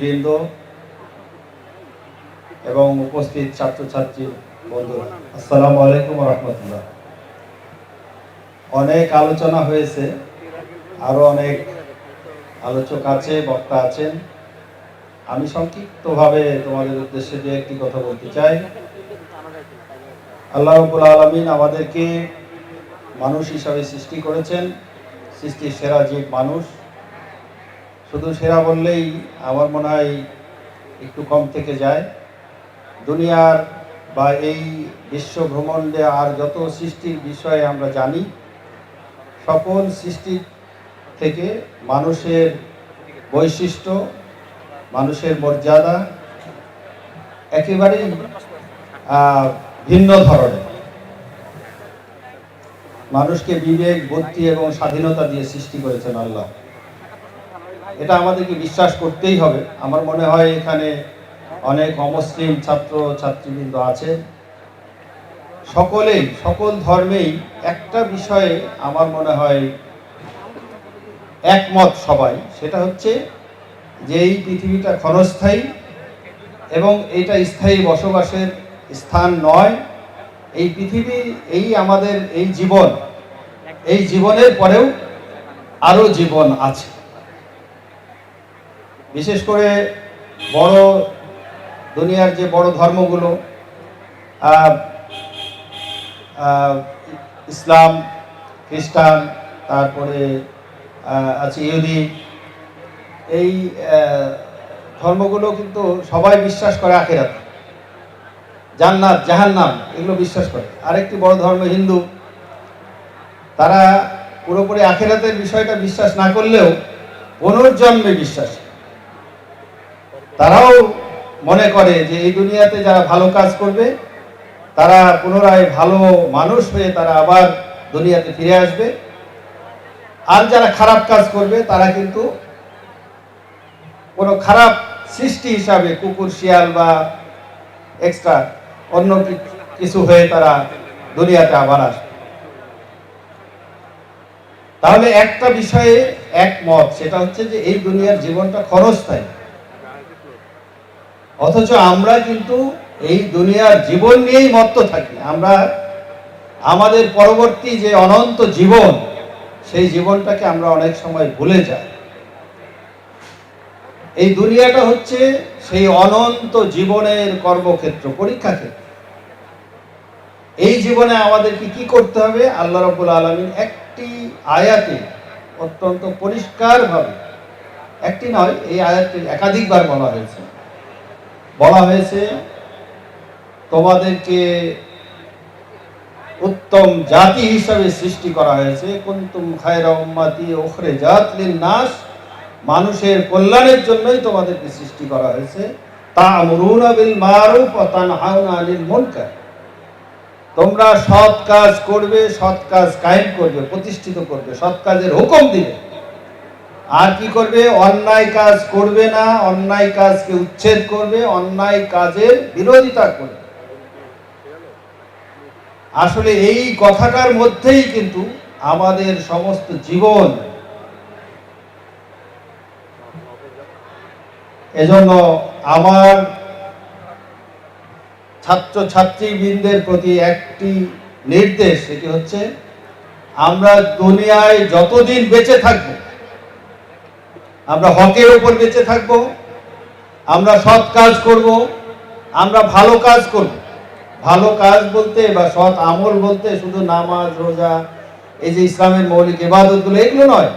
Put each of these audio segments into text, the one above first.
বৃন্দ এবং উপস্থিত ছাত্রছাত্রী বন্ধুরা, আসসালামু আলাইকুম রহমতুল্লাহ। অনেক আলোচনা হয়েছে, আরও অনেক আলোচক আছে, বক্তা আছেন। আমি সংক্ষিপ্তভাবে তোমাদের উদ্দেশ্যে যে একটি কথা বলতে চাই। আল্লাহ আলমিন আমাদেরকে মানুষ হিসাবে সৃষ্টি করেছেন, সৃষ্টির সেরা জীব মানুষ। শুধু সেরা বললেই আমার মনে হয় একটু কম থেকে যায়। দুনিয়ার বা এই বিশ্ব ভ্রমণে আর যত সৃষ্টির বিষয়ে আমরা জানি, সকল সৃষ্টি থেকে মানুষের বৈশিষ্ট্য, মানুষের মর্যাদা একেবারেই ভিন্ন ধরনের। মানুষকে বিবেক, বুদ্ধি এবং স্বাধীনতা দিয়ে সৃষ্টি করেছেন আল্লাহ। এটা আমাদেরকে বিশ্বাস করতেই হবে। আমার মনে হয় এখানে অনেক অমুসলিম ছাত্র, ছাত্রীবৃন্দ আছে। সকলেই, সকল ধর্মেই একটা বিষয়ে আমার মনে হয় একমত সবাই। সেটা হচ্ছে যে এই পৃথিবীটা ক্ষণস্থায়ী এবং এটা স্থায়ী বসবাসের স্থান নয়। এই পৃথিবী, এই আমাদের এই জীবন, এই জীবনের পরেও আরও জীবন আছে। বিশেষ করে বড় দুনিয়ার যে বড় ধর্মগুলো ইসলাম, খ্রিস্টান, তারপরে আছে ইহুদি, এই ধর্মগুলো কিন্তু সবাই বিশ্বাস করে আখেরাত। জান্নাত, জাহান্নাম, এগুলো বিশ্বাস করে। আরেকটি বড় ধর্ম হিন্দু, তারা পুরোপুরি আখেরাতের বিষয়টা বিশ্বাস না করলেও পুনর্জন্মে বিশ্বাস। তারাও মনে করে যে এই দুনিয়াতে যারা ভালো কাজ করবে, তারা পুনরায় ভালো মানুষ হয়ে তারা আবার দুনিয়াতে ফিরে আসবে। আর যারা খারাপ কাজ করবে, তারা কিন্তু কোনো খারাপ সৃষ্টি হিসাবে কুকুর, শিয়াল বা এক্সট্রা অন্য কিছু হয়ে তারা দুনিয়াতে আবার আসবে। তাহলে একটা বিষয়ে একমত, সেটা হচ্ছে যে এই দুনিয়ার জীবনটা ক্ষণস্থায়ী অথচ আমরা কিন্তু এই দুনিয়ার জীবন নিয়েই মত্ত থাকি। আমরা আমাদের পরবর্তী যে অনন্ত জীবন, সেই জীবনটাকে আমরা অনেক সময় ভুলে যাই। এই দুনিয়াটা হচ্ছে সেই অনন্ত জীবনের কর্মক্ষেত্র, পরীক্ষা ক্ষেত্র। এই জীবনে আমাদেরকে কি করতে হবে? আল্লাহ রবুল আলমিন একটি আয়াতে অত্যন্ত পরিষ্কারভাবে, একটি নয়, এই আয়াতটি একাধিকবার বলা হয়েছে। বলা হয়েছে, তোমাদেরকে উত্তম জাতি হিসাবে সৃষ্টি করা হয়েছে। কুন্তুম খায়রা উম্মাতি ওখরে জাত নাস মানুষের কল্যাণের জন্যই তোমাদেরকে সৃষ্টি করা হয়েছে। তা আমরুনা বিল মারুফ ওয়া তানহাউনা আনিল মুনকার তোমরা সৎ কাজ করবে, সৎ কাজ কায়েম করবে, প্রতিষ্ঠিত করবে, সৎ কাজের হুকুম দিবে। আর কি করবে? অন্যায় কাজ করবে না, অন্যায় কাজকে উচ্ছেদ করবে, অন্যায় কাজের বিরোধিতা করবে। আসলে এই কথাটার মধ্যেই কিন্তু আমাদের সমস্ত জীবন। এজন্য আমার ছাত্র ছাত্রীবৃন্দের প্রতি একটি নির্দেশ, সেটি হচ্ছে আমরা দুনিয়ায় যতদিন বেঁচে থাকব আমরা হকের উপর বেঁচে থাকব, আমরা সৎ কাজ করব, আমরা ভালো কাজ করব। ভালো কাজ বলতে বা সৎ আমল বলতে শুধু নামাজ, রোজা, এই যে ইসলামের মৌলিক ইবাদতগুলো, এগুলো নয়।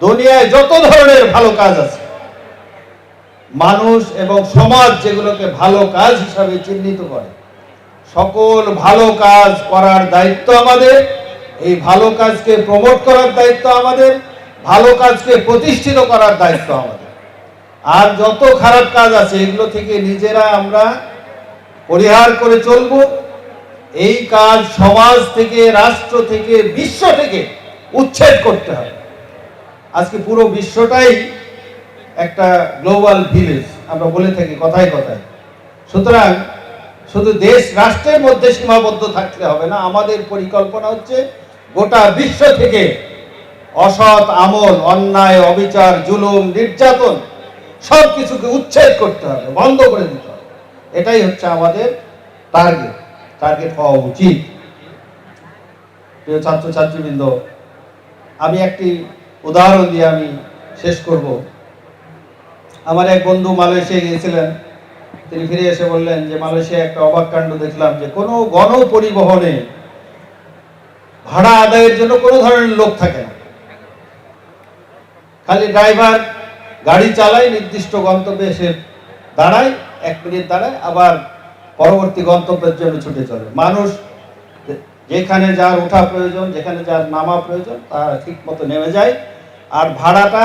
দুনিয়ায় যত ধরনের ভালো কাজ আছে, মানুষ এবং সমাজ যেগুলোকে ভালো কাজ হিসাবে চিহ্নিত করে, সকল ভালো কাজ করার দায়িত্ব আমাদের, এই ভালো কাজকে প্রমোট করার দায়িত্ব আমাদের ভালো কাজকে প্রতিষ্ঠিত করার দায়িত্ব আমাদের। আর যত খারাপ কাজ আছে, এগুলো থেকে নিজেরা আমরা পরিহার করে চলব। এই কাজ সমাজ থেকে, রাষ্ট্র থেকে, বিশ্ব থেকে উচ্ছেদ করতে হবে। আজকে পুরো বিশ্বটাই একটা গ্লোবাল ভিলেজ, আমরা বলে থাকি কথায় কথায়। সুতরাং শুধু দেশ রাষ্ট্রের মধ্যে সীমাবদ্ধ থাকতে হবে না, আমাদের পরিকল্পনা হচ্ছে গোটা বিশ্ব থেকে অসৎ আমল, অন্যায়, অবিচার, জুলুম, নির্যাতন সব কিছুকে উচ্ছেদ করতে হবে, বন্ধ করে দিতে হবে। এটাই হচ্ছে আমাদের টার্গেট টার্গেট হওয়া উচিত। প্রিয় ছাত্রছাত্রীবৃন্দ, আমি একটি উদাহরণ দিয়ে আমি শেষ করব। আমার এক বন্ধু মালয়েশিয়া গিয়েছিলেন। তিনি ফিরে এসে বললেন যে মালয়েশিয়া একটা অবাক কাণ্ড দেখলাম যে, কোনো গণপরিবহনে ভাড়া আদায়ের জন্য কোনো ধরনের লোক থাকে না। খালি ড্রাইভার গাড়ি চালায়, নির্দিষ্ট গন্তব্যে এসে দাঁড়ায়, এক মিনিট দাঁড়ায়, আবার পরবর্তী গন্তব্যের জন্য ছুটে চলে। মানুষ যেখানে যার ওঠা প্রয়োজন, যেখানে যার নামা প্রয়োজন, তারা ঠিক মতো নেমে যায়। আর ভাড়াটা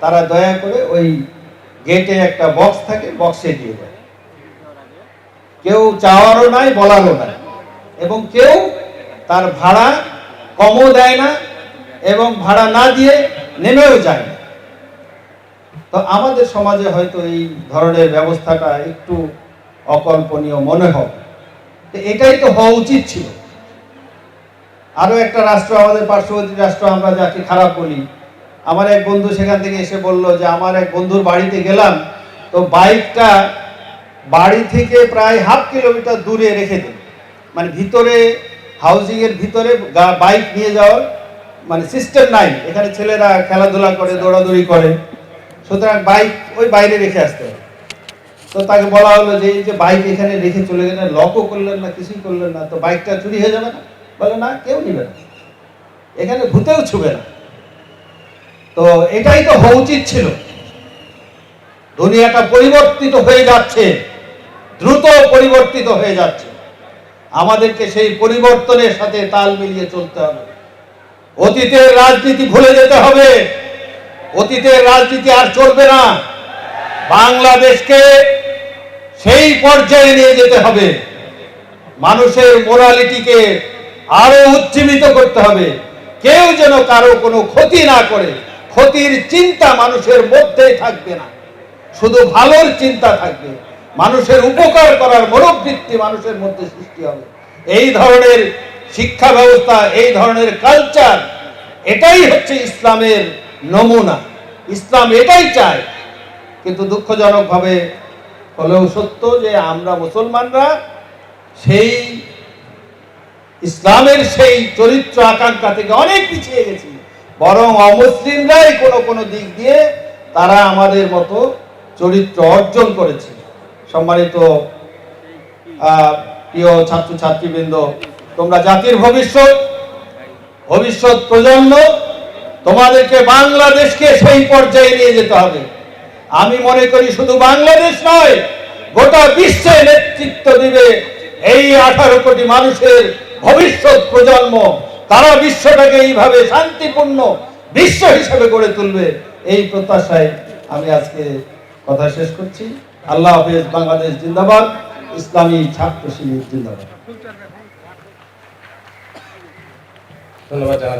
তারা দয়া করে ওই গেটে একটা বক্স থাকে, বক্সে দিয়ে দেয়। কেউ চাওয়ারও নাই, বলারও নাই। এবং কেউ তার ভাড়া কমও দেয় না, এবং ভাড়া না দিয়ে নেমেও যায় তো আমাদের সমাজে হয়তো এই ধরনের ব্যবস্থাটা একটু অকল্পনীয় মনে হবে। তো এটাই তো হওয়া উচিত ছিল। আরও একটা রাষ্ট্র, আমাদের পার্শ্ববর্তী রাষ্ট্র আমরা যাকে খারাপ বলি। আমার এক বন্ধু সেখান থেকে এসে বলল যে, আমার এক বন্ধুর বাড়িতে গেলাম, তো বাইকটা বাড়ি থেকে প্রায় হাফ কিলোমিটার দূরে রেখে দিল মানে ভিতরে হাউজিং এর ভিতরে বাইক নিয়ে যাওয়ার মানে সিস্টেম নাই। এখানে ছেলেরা খেলাধুলা করে, দৌড়াদৌড়ি করে। সুতরাং বাইক ওই বাইরে রেখে আসতে হবে। তো তাকে বলা হলো যে, এই যে বাইক এখানে রেখে চলে গেলেন লকও করলেন না, কিছুই করলেন না, তো বাইকটা চুরি হয়ে যাবে না? বলে, না, কেউ নিবে না। এখানে ভূতেও ছুবে না। তো এটাই তো হওয়া উচিত ছিল। দুনিয়াটা পরিবর্তিত হয়ে যাচ্ছে, দ্রুত পরিবর্তিত হয়ে যাচ্ছে। আমাদেরকে সেই পরিবর্তনের সাথে তাল মিলিয়ে চলতে হবে। অতীতের রাজনীতি ভুলে যেতে হবে। অতীতের রাজনীতি আর চলবে না। বাংলাদেশকে সেই পর্যায়ে নিয়ে যেতে হবে। মানুষের মোরালিটিকে আরও উজ্জীবিত করতে হবে। কেউ যেন কারও কোনো ক্ষতি না করে। ক্ষতির চিন্তা মানুষের মধ্যেই থাকবে না। শুধু ভালোর চিন্তা থাকবে। মানুষের উপকার করার মনোবৃত্তি মানুষের মধ্যে সৃষ্টি হবে। এই ধরনের শিক্ষা ব্যবস্থা, এই ধরনের কালচার এটাই হচ্ছে ইসলামের নমুনা। ইসলাম এটাই চায়। কিন্তু দুঃখজনকভাবে হলেও সত্য যে আমরা মুসলমানরা সেই ইসলামের সেই চরিত্র আকাঙ্ক্ষা থেকে অনেক পিছিয়ে গেছি। বরং অমুসলিমরাই কোনো কোনো দিক দিয়ে তারা আমাদের মতো চরিত্র অর্জন করেছে। সম্মানিত প্রিয় ছাত্র ছাত্রীবৃন্দ তোমরা জাতির ভবিষ্যৎ ভবিষ্যৎ প্রজন্ম তোমাদেরকে বাংলাদেশকে সেই পর্যায়ে নিয়ে যেতে হবে। আমি মনে করি শুধু বাংলাদেশ নয়, গোটা বিশ্বে নেতৃত্ব দিবে এই আঠারো কোটি মানুষের ভবিষ্যৎ প্রজন্ম। তারা বিশ্বটাকে এইভাবে শান্তিপূর্ণ বিশ্ব হিসেবে গড়ে তুলবে, এই প্রত্যাশায় আমি আজকে কথা শেষ করছি। আল্লাহ হাফেজ, বাংলাদেশ জিন্দাবাদ, ইসলামী ছাত্র শিবির জিন্দাবাদ। ধন্যবাদ জানাচ্ছি।